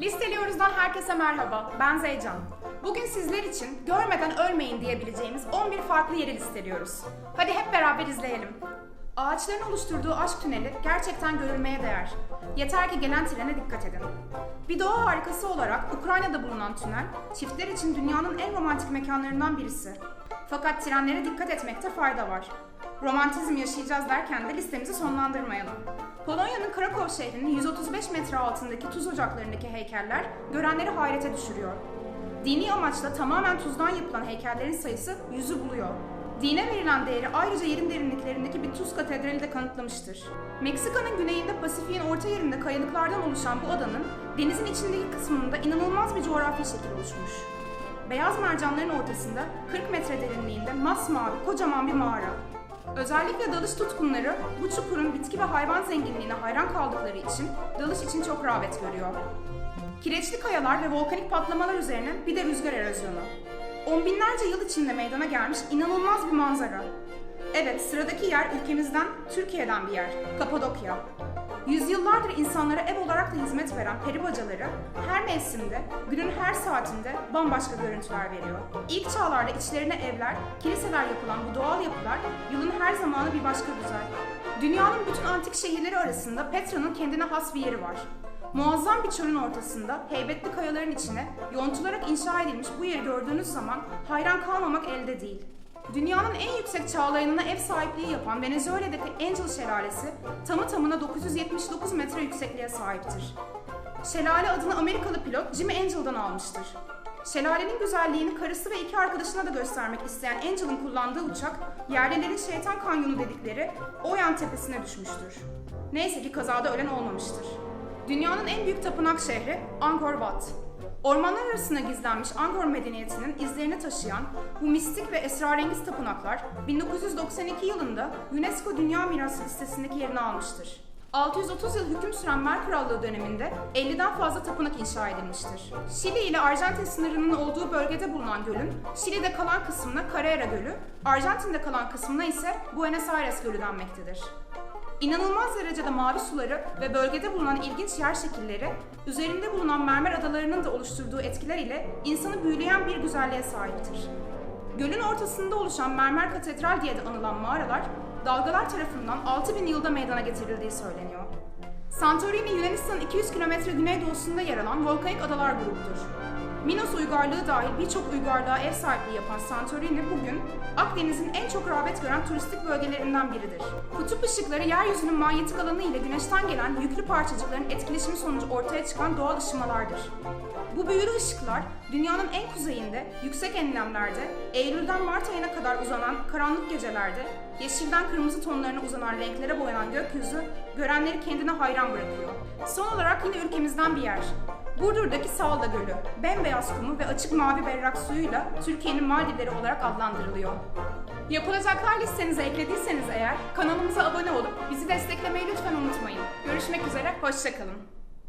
Listeliyoruz'dan herkese merhaba. Ben Zeycan. Bugün sizler için görmeden ölmeyin diyebileceğimiz 11 farklı yeri listeliyoruz. Hadi hep beraber izleyelim. Ağaçların oluşturduğu aşk tüneli gerçekten görülmeye değer. Yeter ki gelen trene dikkat edin. Bir doğa harikası olarak Ukrayna'da bulunan tünel, çiftler için dünyanın en romantik mekanlarından birisi. Fakat trenlere dikkat etmekte fayda var. Romantizm yaşayacağız derken de listemizi sonlandırmayalım. Polonya'nın Krakow şehrinin 135 metre altındaki tuz ocaklarındaki heykeller görenleri hayrete düşürüyor. Dini amaçla tamamen tuzdan yapılan heykellerin sayısı yüzü buluyor. Dine verilen değeri ayrıca yerin derinliklerindeki bir tuz katedrali de kanıtlamıştır. Meksika'nın güneyinde Pasifik'in orta yerinde kayalıklardan oluşan bu adanın denizin içindeki kısmında inanılmaz bir coğrafi şekil oluşmuş. Beyaz mercanların ortasında 40 metre derinliğinde masmavi kocaman bir mağara. Özellikle dalış tutkunları bu çukurun bitki ve hayvan zenginliğine hayran kaldıkları için dalış için çok rağbet görüyor. Kireçli kayalar ve volkanik patlamalar üzerine bir de rüzgar erozyonu. On binlerce yıl içinde meydana gelmiş inanılmaz bir manzara. Evet, sıradaki yer ülkemizden, Türkiye'den bir yer, Kapadokya. Yüzyıllardır insanlara ev olarak da hizmet veren peri bacaları her mevsimde, günün her saatinde bambaşka görüntüler veriyor. İlk çağlarda içlerine evler, kiliseler yapılan bu doğal yapılar yılın her zamanı bir başka güzel. Dünyanın bütün antik şehirleri arasında Petra'nın kendine has bir yeri var. Muazzam bir çölün ortasında heybetli kayaların içine yontularak inşa edilmiş bu yeri gördüğünüz zaman hayran kalmamak elde değil. Dünyanın en yüksek çağlayanına ev sahipliği yapan Venezuela'daki Angel Şelalesi tamı tamına 979 metre yüksekliğe sahiptir. Şelale adını Amerikalı pilot Jimmy Angel'dan almıştır. Şelalenin güzelliğini karısı ve iki arkadaşına da göstermek isteyen Angel'ın kullandığı uçak, yerlilerin şeytan kanyonu dedikleri Oyan tepesine düşmüştür. Neyse ki kazada ölen olmamıştır. Dünyanın en büyük tapınak şehri Angkor Wat. Ormanlar arasına gizlenmiş Angkor medeniyetinin izlerini taşıyan bu mistik ve esrarengiz tapınaklar 1992 yılında UNESCO Dünya Mirası listesindeki yerini almıştır. 630 yıl hüküm süren Mer Krallığı döneminde 50'den fazla tapınak inşa edilmiştir. Şili ile Arjantin sınırının olduğu bölgede bulunan gölün, Şili'de kalan kısmına Carrera Gölü, Arjantin'de kalan kısmına ise Buenos Aires Gölü denmektedir. İnanılmaz derecede mavi suları ve bölgede bulunan ilginç yer şekilleri, üzerinde bulunan mermer adalarının da oluşturduğu etkiler ile insanı büyüleyen bir güzelliğe sahiptir. Gölün ortasında oluşan mermer katedral diye de anılan mağaralar, dalgalar tarafından 6000 yılda meydana getirildiği söyleniyor. Santorini Yunanistan'ın 200 kilometre güneydoğusunda yer alan volkanik adalar grubudur. Minos uygarlığı dahil birçok uygarlığa ev sahipliği yapan Santorini bugün Akdeniz'in en çok rağbet gören turistik bölgelerinden biridir. Kutup ışıkları yeryüzünün manyetik alanı ile güneşten gelen yüklü parçacıkların etkileşimi sonucu ortaya çıkan doğal ışımalardır. Bu büyülü ışıklar dünyanın en kuzeyinde, yüksek enlemlerde, Eylül'den Mart ayına kadar uzanan karanlık gecelerde, yeşilden kırmızı tonlarına uzanan renklere boyanan gökyüzü görenleri kendine hayran bırakıyor. Son olarak yine ülkemizden bir yer. Burdur'daki Salda Gölü, bembeyaz kumu ve açık mavi berrak suyuyla Türkiye'nin Maldivleri olarak adlandırılıyor. Yapılacaklar listenize eklediyseniz eğer kanalımıza abone olup bizi desteklemeyi lütfen unutmayın. Görüşmek üzere, hoşçakalın.